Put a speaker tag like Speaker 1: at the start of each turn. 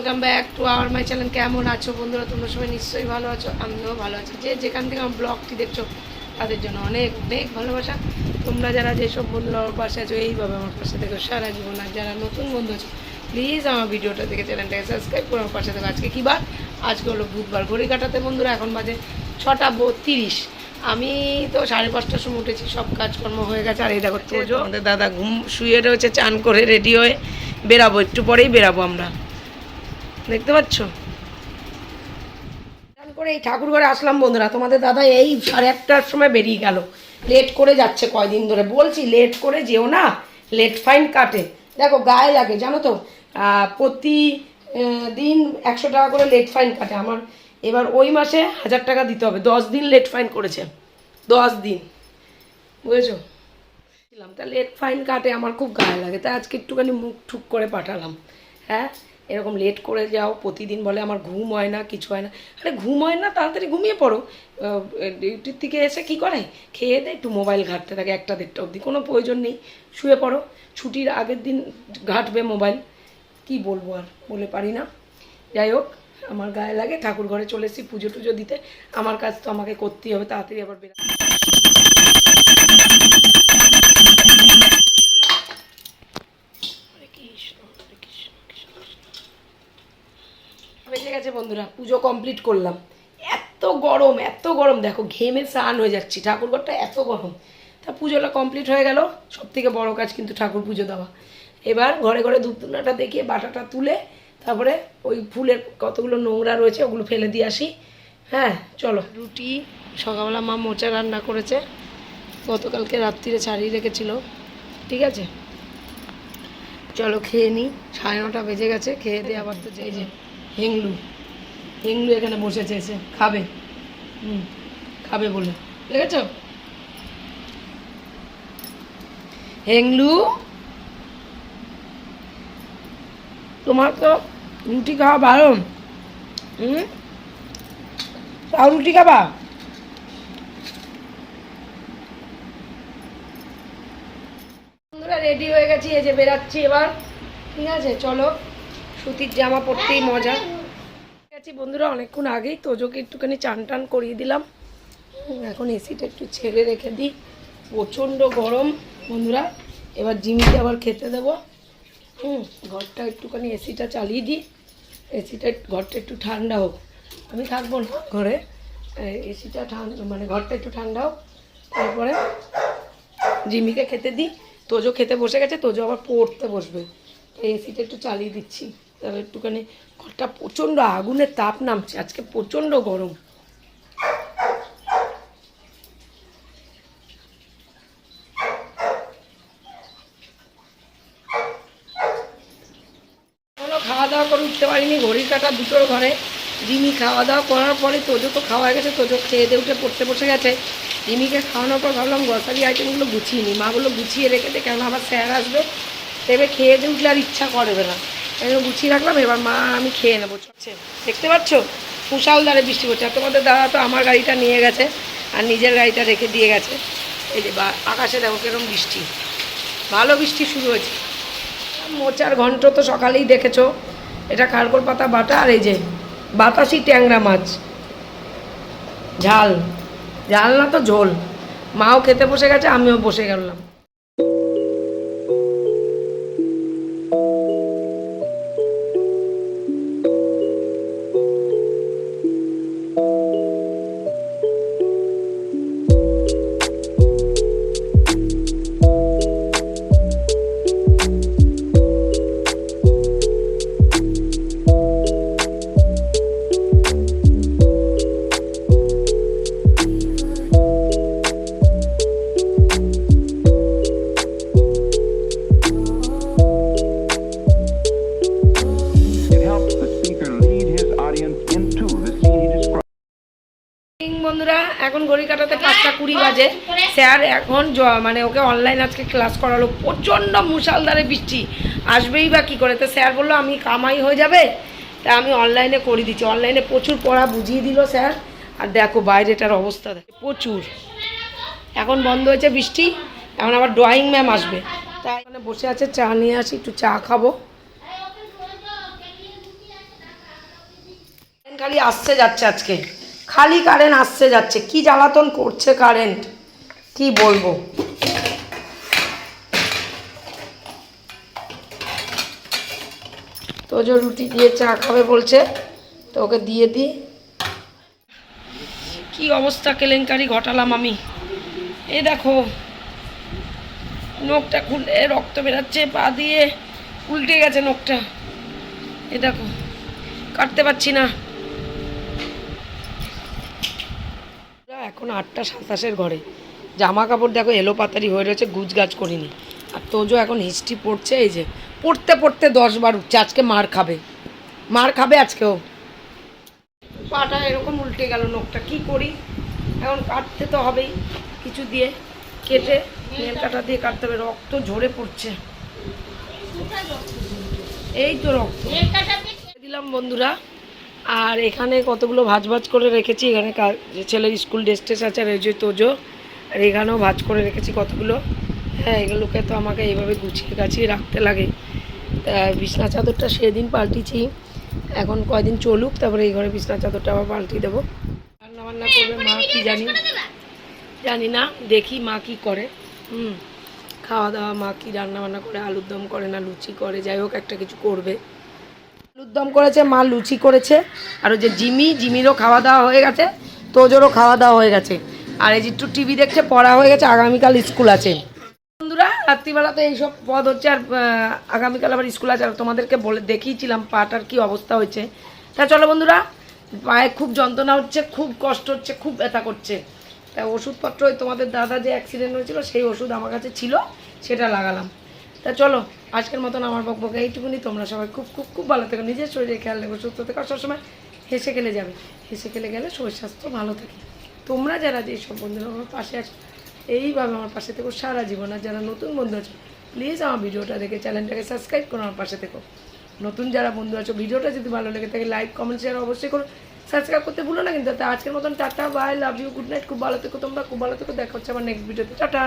Speaker 1: Welcome back to our my channel কেমন আছো বন্ধুরা? তোমরা সবাই নিশ্চয়ই ভালো আছো আমিও ভালো আছি। যে যেখান থেকে আমার ব্লগটি দেখছ তাদের জন্য অনেক অনেক ভালোবাসা। তোমরা যারা যেসব বন্ধুরা আমার পাশে আছো এইভাবে আমার পাশে দেখো সারা জীবন। আর যারা নতুন বন্ধু আছো প্লিজ আমার ভিডিওটা দেখে চ্যানেলটাকে সাবস্ক্রাইব করে আমার পাশে দেখো আজকে কী বার? আজকে হলো বুধবার ঘড়ি কাটাতে বন্ধুরা এখন বাজে ছটা বত্রিশ আমি তো সাড়ে পাঁচটার সময় উঠেছি সব কাজকর্ম হয়ে গেছে। আর এই দেখো আমাদের দাদা ঘুম শুয়ে রয়েছে চান করে রেডি হয়ে বেরাবো একটু পরেই বেরাবো আমরা। দেখতে পাচ্ছ? করে এই ঠাকুর ঘরে আসলাম বন্ধুরা। তোমাদের দাদা এই সাড়ে একটার সময় বেরিয়ে গেল। লেট করে যাচ্ছে কয়দিন ধরে। বলছি লেট করে যেও না। লেট ফাইন কাটে। দেখো, গায়ে লাগে, জানো তো? প্রতি দিন একশো টাকা করে লেট ফাইন কাটে। আমার এবার ওই মাসে হাজার টাকা দিতে হবে। দশ দিন লেট ফাইন করেছে। দশ দিন। বুঝেছ? ছিলাম। তা লেট ফাইন কাটে, আমার খুব গায়ে লাগে। তাই আজকে একটুখানি মুখ ঠুক করে পাঠালাম। হ্যাঁ? এরকম লেট করে যাও, প্রতিদিন বলে আমার ঘুম হয় না, কিছু হয় না। আরে ঘুম হয় না, তাড়াতাড়ি ঘুমিয়ে পড়ো। ডিউটির থেকে এসে কি করে? খেয়ে দেয় একটু মোবাইল ঘাঁটতে থাকে একটা দেড়টা অবধি, কোনো প্রয়োজন নেই। শুয়ে পড়ো। ছুটির আগের দিন ঘাঁটবে মোবাইল কি বলব আর, বলে পারি না। যাই হোক, আমার গায়ে লাগে, ঠাকুর ঘরে চলে এসেছি পুজো টুজো দিতে। আমার কাজ তো আমাকে করতেই হবে, তাড়াতাড়ি আবার বেরা বেজে গেছে বন্ধুরা, পুজো কমপ্লিট করলাম। এত গরম এত গরম, দেখো ঘেমে স্নান হয়ে যাচ্ছি ঠাকুরঘরটা এত গরম। তা পুজোটা কমপ্লিট হয়ে গেল সব থেকে বড় কাজ কিন্তু ঠাকুর পুজো দেওয়া। এবার ঘরে ঘরে ধূপধুনাটা দেখিয়ে বাটাটা তুলে তারপরে ওই ফুলের কতগুলো নোংরা রয়েছে ওগুলো ফেলে দিয়ে আসি। হ্যাঁ চলো। রুটি, সকালবেলা মা মোচা রান্না করেছে, গতকালকে রাত্রিরে ছাড়িয়ে রেখেছিল। ঠিক আছে? চলো খেয়ে নিই সাড়ে নটা বেজে গেছে, খেয়ে দিয়ে আবার তো এই যে হেংলু। হেংলু এখানে বসেছে এসে খাবে। হুম, খাবে বলে। দেখেছ? হেংলু, তোমার তো রুটি খাওয়া ভালো হুম? রুটি খাবা? রেডি হয়ে গেছি। এই যে বেরাচ্ছি এবার। ঠিক আছে, চলো। সুতির জামা পরতেই মজা। ঠিক আছে বন্ধুরা, অনেকক্ষণ আগেই তোজোকে একটুখানি চান টান করিয়ে দিলাম। এখন এসিটা একটু ছেড়ে রেখে দিই। প্রচণ্ড গরম। বন্ধুরা, এবার জিমিকে আবার খেতে দেবো। হুম, ঘরটা একটুখানি এসিটা চালিয়ে দিই। এসিটা, ঘরটা একটু ঠান্ডা হোক। আমি থাকব না ঘরে। এসিটা ঠান্ডা মানে ঘরটা একটু ঠান্ডা হোক। তারপরে জিমিকে খেতে দিই। তোজো খেতে বসে গেছে, তোজো আবার পড়তে বসবে। এসিটা একটু চালিয়ে দিচ্ছি। তাহলে একটুখানি ঘরটা প্রচণ্ড আগুনের তাপ নামছে, আজকে প্রচণ্ড গরম। খাওয়া দাওয়া করে উঠতে পারিনি, ঘড়ির কাটা দুটোর ঘরে। জিমি খাওয়া দাওয়া করার পরে তোজো তো খাওয়া গেছে, তোজো খেয়ে দিয়ে উঠে পড়তে বসে গেছে। জিমিকে খাওয়ানোর পর ভাবলাম গ্রসারি আইটেমগুলো গুছিয়ে নিই মাগুলো গুছিয়ে রেখে দে কেন আবার স্যার আসবে দেবে খেয়ে দিয়ে উঠলে আর ইচ্ছা করবে না। এই গুছিয়ে রাখলাম, এবার মা আমি খেয়ে নেব। দেখতে পাচ্ছ? মুসালদারে বৃষ্টি পড়ছে। তোমাদের দাদা তো আমার গাড়িটা নিয়ে গেছে, আর নিজের গাড়িটা রেখে দিয়ে গেছে। এই যে বা, আকাশে দেখো কীরকম বৃষ্টি। ভালো বৃষ্টি শুরু হয়েছে। মোচার ঘন্ট তো সকালেই দেখেছ। এটা খারকোল পাতা বাটা, আর এই যে বাতাসি ট্যাংরা মাছ। ঝাল। ঝাল না তো ঝোল। মাও খেতে বসে গেছে, আমিও বসে গেলাম। এখন ঘড়ি কাটাতে পাঁচটা কুড়ি বাজে। স্যার এখন মানে ওকে অনলাইন আজকে ক্লাস করালো। প্রচণ্ড মুষালধারে বৃষ্টি। আসবেই বা কী করে? তো স্যার বলল, আমি কামাই হয়ে যাবে। তা আমি অনলাইনে করে দিচ্ছি। অনলাইনে প্রচুর পড়া বুঝিয়ে দিল স্যার। আর দেখো বাইরেটার অবস্থা দেখো প্রচুর। এখন বন্ধ হয়েছে বৃষ্টি। এখন আবার ড্রয়িং ম্যাম আসবে। তাই এখানে বসে আছে, চা নিয়ে আসি, একটু চা খাব। খালি আসছে, যাচ্ছে আজকে। খালি কারেন্ট আসছে, যাচ্ছে। কি জ্বালাতন করছে কারেন্ট কি বলব? তো যে রুটি দিয়ে চা খাবে বলছে, তো ওকে দিয়ে দিই কি অবস্থা কেলেঙ্কারি ঘটালাম আমি। এই দেখো, নখটা খুলে রক্ত বেরাচ্ছে, পা দিয়ে উল্টে গেছে নখটা। এ দেখো, কাটতে পারছি না। এখন আটটা সাতাশের ঘরে। জামা কাপড় দেখো এলো পাতারি হয়ে রয়েছে গুছ গাছ করিনি। আর তোজো এখন হিস্ট্রি পড়ছে এই যে পড়তে পড়তে দশ বার উঠছে আজকে মার খাবে। মার খাবে আজকেও পাটা এরকম উল্টে গেল নখটা কি করি? এখন কাটতে তো হবেই কিছু দিয়ে কেটে নেল কাটা দিয়ে কাটতে হবে রক্ত ঝরে পড়ছে। এই তো রক্ত। দিলাম বন্ধুরা আর এখানে কতগুলো ভাজ ভাজ করে রেখেছি, এখানে ছেলের স্কুল ড্রেস টেস আছে আর এই তোজো, আর এখানেও ভাজ করে রেখেছি কতগুলো। হ্যাঁ এগুলোকে তো আমাকে এইভাবে গুছিয়ে গাছিয়ে রাখতে লাগে। বিছনা চাদরটা সেদিন পাল্টিছি এখন কয়দিন চলুক, তারপরে এই ঘরে বিছনা চাদরটা আবার পাল্টিয়ে দেবো। রান্না বান্না করবে মা কি জানি জানি না, দেখি মা কি করে। হুম, খাওয়া দাওয়া মা কি রান্না বান্না করে আলুর দম করে না, লুচি করে, যাই হোক একটা কিছু করবে। দম করেছে, মা লুচি করেছে, আর ওই যে জিমি, জিমিরও খাওয়া দাওয়া হয়ে গেছে, তোজোরও খাওয়া দাওয়া হয়ে গেছে। আর এই যে একটু টিভি দেখছে, পড়া হয়ে গেছে, আগামীকাল স্কুল আছে। বন্ধুরা, রাত্রিবেলা তো এইসব পদ হচ্ছে, আর আগামীকাল আবার স্কুল আছে, আর তোমাদেরকে বলে দেখিয়েছিলাম পাটার কি অবস্থা হয়েছে। তা চলো বন্ধুরা, পায়ে খুব যন্ত্রণা হচ্ছে, খুব কষ্ট হচ্ছে, খুব ব্যথা করছে। তা ওষুধপত্র ওই তোমাদের দাদা যে অ্যাক্সিডেন্ট হয়েছিল, সেই ওষুধ আমার কাছে ছিল, সেটা লাগালাম। তা চলো, আজকের মতন আমার বকবকে এইটুকুনি। তোমরা সবাই খুব খুব খুব ভালো থেকো। নিজের শরীরে খেয়াল রেখো, সুস্থ থেকো। সবসময় হেসে খেলে যাবে। হেসে খেলে গেলে শরীর স্বাস্থ্য ভালো থাকে। তোমরা যারা যে সব বন্ধুরা আমার পাশে আছো, এইভাবে আমার পাশে থেকো সারা জীবন। আর যারা নতুন বন্ধু আছো প্লিজ আমার ভিডিওটা দেখে চ্যানেলটাকে সাবস্ক্রাইব করো আমার পাশে থেকো। নতুন যারা বন্ধু আছো, ভিডিওটা যদি ভালো লেগে থাকে লাইক কমেন্ট শেয়ার অবশ্যই করো। সাবস্ক্রাইব করতে ভুলো না কিন্তু। আজকের মতন tata bye love you good night খুব ভালো থেকো তোমরা, খুব ভালো থেকো। দেখা হচ্ছে আমার নেক্সট ভিডিওতে টাটা!